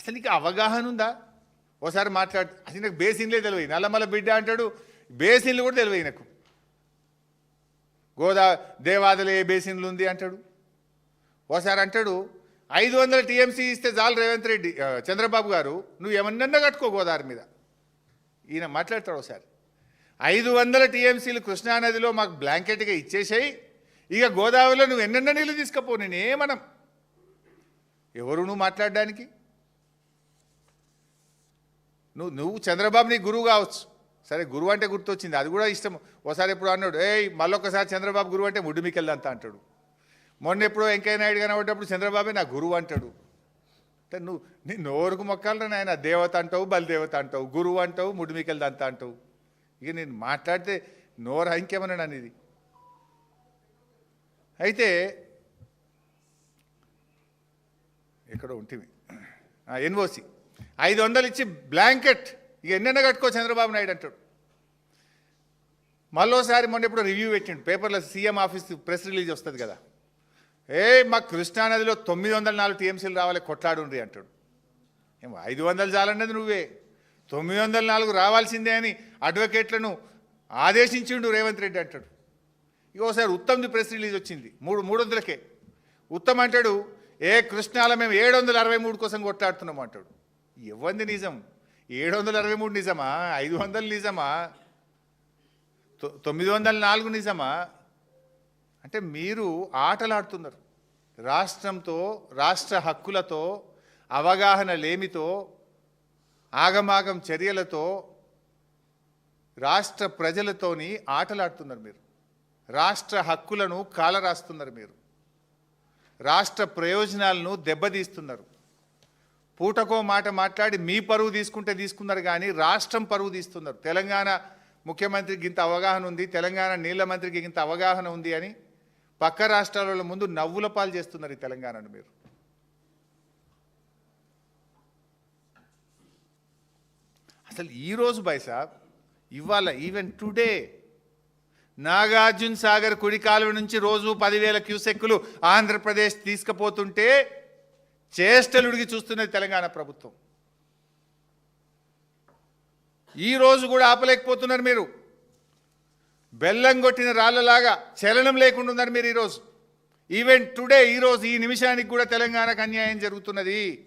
అసలు నీకు అవగాహన ఉందా? ఓసారి మాట్లాడు. అసలు నాకు బేసిన్లే తెలివై నల్లమల్ల బిడ్డ అంటాడు బేసిన్లు కూడా తెలివై నాకు. గోదా దేవాదలే ఏ బేసిన్లు ఉంది అంటాడు. ఓసారి అంటాడు ఐదు వందల టీఎంసీ ఇస్తే చాలు రేవంత్ రెడ్డి చంద్రబాబు గారు నువ్వు ఏమన్నా కట్టుకో గోదావరి మీద. ఈయన మాట్లాడతాడు ఒకసారి ఐదు వందల టీఎంసీలు కృష్ణానదిలో మాకు బ్లాంకెట్గా ఇచ్చేసాయి. ఇక గోదావరిలో నువ్వు ఎన్నెన్న నీళ్ళు తీసుకపో నేను మనం ఎవరు నువ్వు మాట్లాడడానికి? నువ్వు నువ్వు చంద్రబాబు నీ గురువు కావచ్చు. సరే గురువు అంటే గుర్తొచ్చింది. అది కూడా ఇష్టం. ఒకసారి ఎప్పుడు అన్నాడు ఏయ్ మళ్ళొకసారి చంద్రబాబు గురువు అంటే ముడ్డుమికెళ్దంతా అంటాడు. మొన్న ఎప్పుడో వెంకయ్య నాయుడు కనబడ్డప్పుడు చంద్రబాబే నా గురువు అంటాడు. అంటే నువ్వు నీ నోరుకు మొక్కలు నాయన? దేవత అంటావు బలిదేవత అంటావు గురువు అంటావు ముడిమికెళ్ళదంతా అంటావు. ఇక నేను మాట్లాడితే నోరు ఇంకేమన్నాడు అనేది అయితే ఎక్కడో ఉంటుంది ఎన్ఓసి. ఐదు వందలు ఇచ్చి బ్లాంకెట్. ఇక ఎన్నెన్న కట్టుకో చంద్రబాబు నాయుడు అంటాడు. మళ్ళోసారి మొన్న ఎప్పుడు రివ్యూ పెట్టిండు. పేపర్లో సీఎం ఆఫీస్ ప్రెస్ రిలీజ్ వస్తుంది కదా. ఏ మా కృష్ణానదిలో తొమ్మిది వందల నాలుగు టీఎంసీలు రావాలి కొట్లాడుండ్రి అంటాడు. ఏమో ఐదు వందలు చాలన్నది నువ్వే. తొమ్మిది వందల నాలుగు రావాల్సిందే అని అడ్వకేట్లను ఆదేశించిండు రేవంత్ రెడ్డి అంటాడు. ఇంకోసారి ఉత్తమ్ది ప్రెస్ రిలీజ్ వచ్చింది. మూడు మూడు వందలకే. ఉత్తమ్ అంటాడు ఏ కృష్ణాల మేము ఏడు వందల అరవై మూడు కోసం కొట్లాడుతున్నాం అంటాడు. ఇవ్వంది నిజం. ఏడు వందల అరవై మూడు నిజమా? ఐదు వందలు నిజమా? తొ- తొమ్మిది వందల నాలుగు నిజమా? అంటే మీరు ఆటలాడుతున్నారు. రాష్ట్రంతో రాష్ట్ర హక్కులతో అవగాహన లేమితో ఆగమాగం చర్యలతో రాష్ట్ర ప్రజలతోని ఆటలాడుతున్నారు మీరు. రాష్ట్ర హక్కులను కాలరాస్తున్నారు మీరు. రాష్ట్ర ప్రయోజనాలను దెబ్బతీస్తున్నారు. పూటకో మాట మాట్లాడి మీ పరువు తీసుకుంటే తీసుకున్నారు కానీ రాష్ట్రం పరువు తీస్తున్నారు. తెలంగాణ ముఖ్యమంత్రికి ఇంత అవగాహన ఉంది తెలంగాణ నీళ్ళ మంత్రికి ఇంత అవగాహన ఉంది అని పక్క రాష్ట్రాల ముందు నవ్వుల పాలు చేస్తున్నారు ఈ తెలంగాణను మీరు. అసలు ఈరోజు బైసాబ్ ఇవాళ ఈవెన్ టుడే నాగార్జున సాగర్ కుడికాలువ నుంచి రోజు పదివేల క్యూసెక్కులు ఆంధ్రప్రదేశ్ తీసుకుపోతుంటే చేష్టలుడిగి చూస్తున్నది తెలంగాణ ప్రభుత్వం. ఈరోజు కూడా ఆపలేకపోతున్నారు మీరు. బెల్లం కొట్టిన రాళ్ళలాగా చలనం లేకుండా ఉన్నారు మీరు ఈరోజు ఈవెన్ టుడే ఈరోజు ఈ నిమిషానికి కూడా తెలంగాణకు అన్యాయం జరుగుతున్నది.